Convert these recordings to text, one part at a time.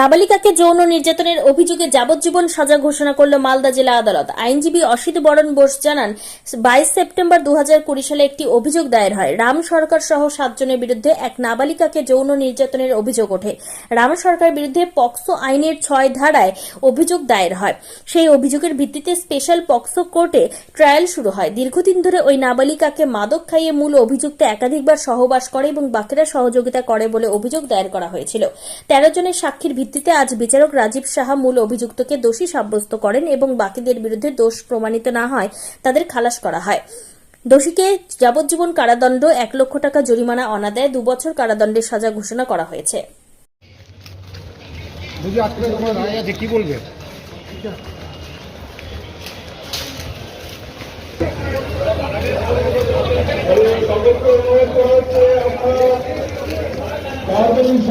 নাবালিকাকে যৌন নির্যাতনের অভিযোগে যাবজ্জীবন সাজা ঘোষণা করল মালদা জেলা আদালত। আইনজীবী অসিত বরণ বোস জানান, বাইশ সেপ্টেম্বর দুহাজার কুড়ি সালে একটি অভিযোগ দায়ের হয়। রাম সরকার সহ সাতজনের বিরুদ্ধে এক নাবালিকাকে যৌন নির্যাতনের অভিযোগ ওঠে। রাম সরকার বিরুদ্ধে পক্সো আইনের ছয় ধারায় অভিযোগ দায়ের হয়। সেই অভিযোগের ভিত্তিতে স্পেশাল পক্সো কোর্টে ট্রায়াল শুরু হয়। দীর্ঘদিন ধরে ওই নাবালিকাকে মাদক খাইয়ে মূল অভিযুক্ত একাধিকবার সহবাস করে এবং বাকিরা সহযোগিতা করে বলে অভিযোগ দায়ের করা হয়েছিল। তেরো জনের সাক্ষীর ভিত্তিতে আজ বিচারক রাজীব সাহা মূল অভিযুক্তকে দোষী সাব্যস্ত করেন এবং বাকিদের বিরুদ্ধে দোষ প্রমাণিত না হয় তাদের খালাস করা হয়। দোষীকে যাবজ্জীবন কারাদণ্ড, এক লক্ষ টাকা জরিমানা অনাদায় দুবছর কারাদণ্ডের সাজা ঘোষণা করা হয়েছে। কি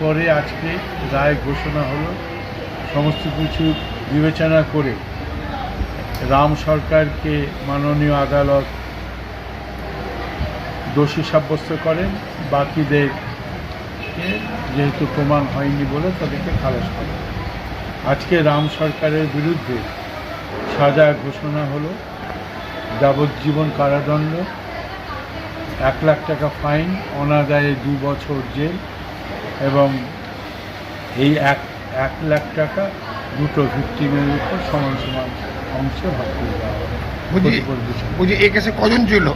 পরে আজকে রায় ঘোষণা হলো, সমস্ত কিছু বিবেচনা করে রাম সরকারকে মাননীয় আদালত দোষী সাব্যস্ত করেন, বাকিদেরকে যেহেতু প্রমাণ হয়নি বলে তাদেরকে খালাস করেন। আজকে রাম সরকারের বিরুদ্ধে সাজা ঘোষণা হলো, যাবজ্জীবন কারাদণ্ড, এক লাখ টাকা ফাইন, অনাদায়ে দু বছর জেল এবং এই এক এক লাখ টাকা দুটো ভিক্টিমের উপর সমান সমান অংশে ভাগ করে দেওয়া হবে। বুঝি এই কেসে কজন ছিল?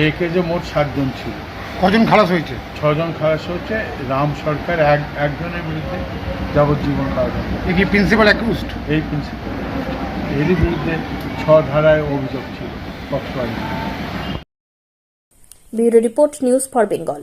এই কেজে মোট সাতজন ছিল। কজন খালাস হয়েছে? ছজন খালাস হয়েছে। রাম সরকার এক একজনের বিরুদ্ধে যাবজ্জীবন কারাদণ্ড এ কি প্রিন্সিপাল অ্যাকিউজড এই প্রিন্সিপাল এরই বিরুদ্ধে ছ ধারায় অভিযোগ ছিল। পক্ষ আইনে। Bureau report news for Bengal.